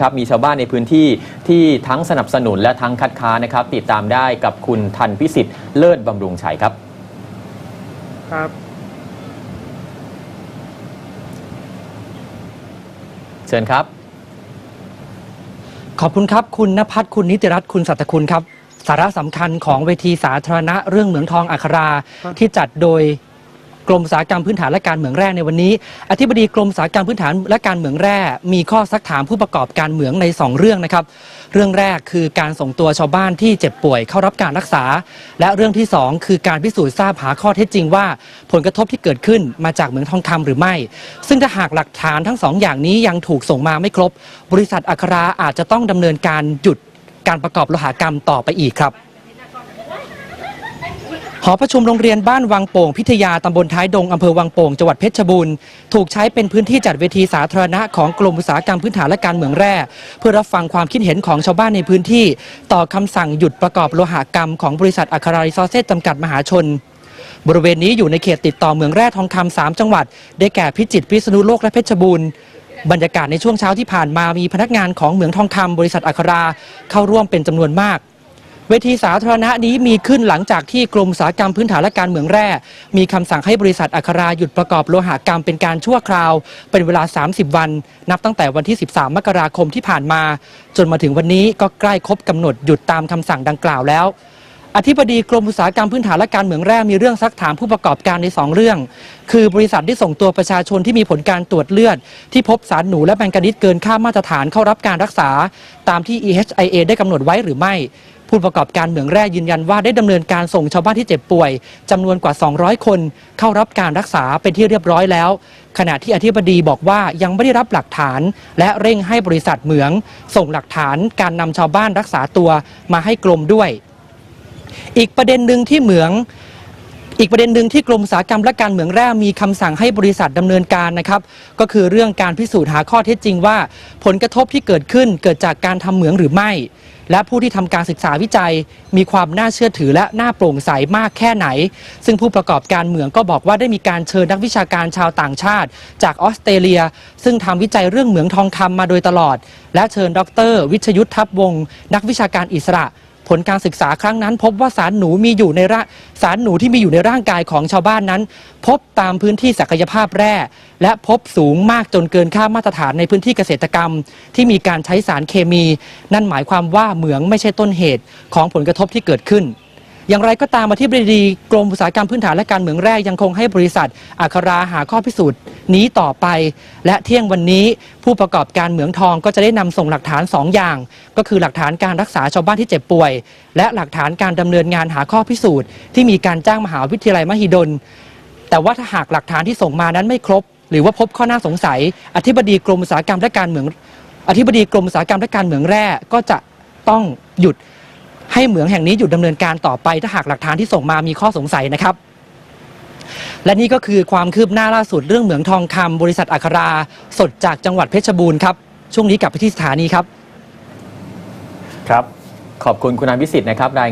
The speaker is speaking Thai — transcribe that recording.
ครับมีชาวบ้านในพื้นที่ที่ทั้งสนับสนุนและทั้งคัดค้านนะครับ ติดตามได้กับคุณทันพิสิทธิ์เลิศบำรุงชัยครับครับ เชิญครับ ขอบคุณครับ คุณนภัทรคุณนิติรัตน์คุณสัตคุณครับ สาระสำคัญของเวทีสาธารณะเรื่องเหมืองทองอัคราครับที่จัดโดย กรมอุตสาหกรรมพื้นฐานและการเหมืองแร่ในวันนี้ อธิบดีกรมอุตสาหกรรมพื้นฐานและการเหมืองแร่ มีข้อซักถามผู้ประกอบการเหมืองใน 2 เรื่องนะครับ เรื่องแรกคือการส่งตัวชาวบ้านที่เจ็บป่วยเข้ารับการรักษา และเรื่องที่ 2 คือการพิสูจน์ทราบหาข้อเท็จจริงว่า ผลกระทบที่เกิดขึ้นมาจากเหมืองทองคำหรือไม่ ซึ่งถ้าหากหลักฐานทั้งสองอย่างนี้ยังถูกส่งมาไม่ครบ บริษัทอัคราอาจจะต้องดำเนินการหยุดการประกอบโลหกรรมต่อไปอีกครับ หอประชุมโรงเรียนบ้านวังโป่งพิทยาตำบลท้ายดงอำเภอวังโป่งจังหวัดเพชรบูรณ์ถูกใช้เป็นพื้นที่จัดเวทีสาธารณะของกรมอุตสาหกรรมพื้นฐานและการเมืองแร่ เพื่อรับฟังความคิดเห็นของชาวบ้านในพื้นที่ ต่อคำสั่งหยุดประกอบโลหกรรมของบริษัทอัคราริซอเซตจำกัดมหาชน บริเวณนี้อยู่ในเขตติดต่อเมืองแร่ทองคำสามจังหวัด ได้แก่พิจิตรพิษณุโลกและเพชรบูรณ์บรรยากาศในช่วงเช้าที่ผ่านมามีพนักงานของเหมืองทองคำบริษัทอัคราเข้าร่วมเป็นจำนวนมาก เวทีสาธารณะนี้มีขึ้นหลังจากที่กรมอุตสาหกรรมพื้นฐานและการเมืองแร่ มีคำสั่งให้บริษัทอัคราหยุดประกอบโลหกรรมเป็นการชั่วคราว เป็นเวลา 30 วัน นับตั้งแต่วันที่ 13 มกราคมที่ผ่านมา จนมาถึงวันนี้ก็ใกล้ครบกำหนดหยุดตามคำสั่งดังกล่าวแล้วอธิบดีกรมอุตสาหกรรมพื้นฐานและการเหมืองแร่มีเรื่องซักถามผู้ประกอบการใน 2 เรื่อง คือบริษัทที่ส่งตัวประชาชนที่มีผลการตรวจเลือด ที่พบสารหนูและแมงกานิสเกินค่ามาตรฐานเข้ารับการรักษา ตามที่ EHIA ได้กำหนดไว้หรือไม่ ผู้ประกอบการเหมืองแร่ยืนยันว่าได้ดำเนินการส่งชาวบ้านที่เจ็บป่วยจำนวนกว่า 200 คน เข้ารับการรักษาเป็นที่เรียบร้อยแล้ว ขณะที่อธิบดีบอกว่ายังไม่ได้รับหลักฐาน และเร่งให้บริษัทเหมือง ส่งหลักฐานการนำชาวบ้านรักษาตัวมาให้กรมด้วย อีกประเด็นหนึ่งที่เหมือง อีกประเด็นหนึ่งที่กรมอุตสาหกรรมและการเหมืองแร่มีคำสั่งให้บริษัทดำเนินการนะครับก็คือเรื่องการพิสูจน์หาข้อเท็จจริงว่า ผลกระทบที่เกิดขึ้นเกิดจากการทำเหมืองหรือไม่ และผู้ที่ทำการศึกษาวิจัย มีความน่าเชื่อถือและน่าโปร่งใสมากแค่ไหน ซึ่งผู้ประกอบการเหมืองก็บอกว่าได้มีการเชิญนักวิชาการชาวต่างชาติ จากออสเตรเลีย ซึ่งทำวิจัยเรื่องเหมืองทองคำมาโดยตลอด และเชิญดร วิชยุทธทัพวง นักวิชาการอิสระ ผลการศึกษาครั้งนั้น พบว่าสารหนูมีอยู่ในร่างสารหนูที่มีอยู่ในร่างกายของชาวบ้านนั้น พบตามพื้นที่ศักยภาพแร่ และพบสูงมากจนเกินค่ามาตรฐานในพื้นที่เกษตรกรรม ที่มีการใช้สารเคมี นั่นหมายความว่าเหมืองไม่ใช่ต้นเหตุของผลกระทบที่เกิดขึ้น อย่างไรก็ตามอธิบดีกรมอุตสาหกรรมพื้นฐานและการเมืองแร่ยังคงให้บริษัทอัคราหาข้อพิสูจน์นี้ต่อไป และเที่ยงวันนี้ผู้ประกอบการเหมืองทองก็จะได้นำส่งหลักฐาน 2 อย่าง ก็คือหลักฐานการรักษาชาวบ้านที่เจ็บป่วย และหลักฐานการดำเนินงานหาข้อพิสูจน์ที่มีการจ้างมหาวิทยาลัยมหิดล แต่ว่าถ้าหากหลักฐานที่ส่งมานั้นไม่ครบ หรือว่าพบข้อน่าสงสัย อธิบดีกรมอุตสาหกรรมและการเมือง อธิบดีกรมอุตสาหกรรมและการเมืองแร่ก็จะต้องหยุด ให้เหมืองแห่งนี้หยุดดำเนินการต่อไป ถ้าหากหลักฐานที่ส่งมามีข้อสงสัยนะครับ และนี่ก็คือความคืบหน้าล่าสุดเรื่องเหมืองทองคำบริษัทอัคราสดจากจังหวัดเพชรบูรณ์ครับช่วงนี้กลับไปที่สถานีครับ ครับ ขอบคุณคุณนันวิสิทธิ์นะครับราย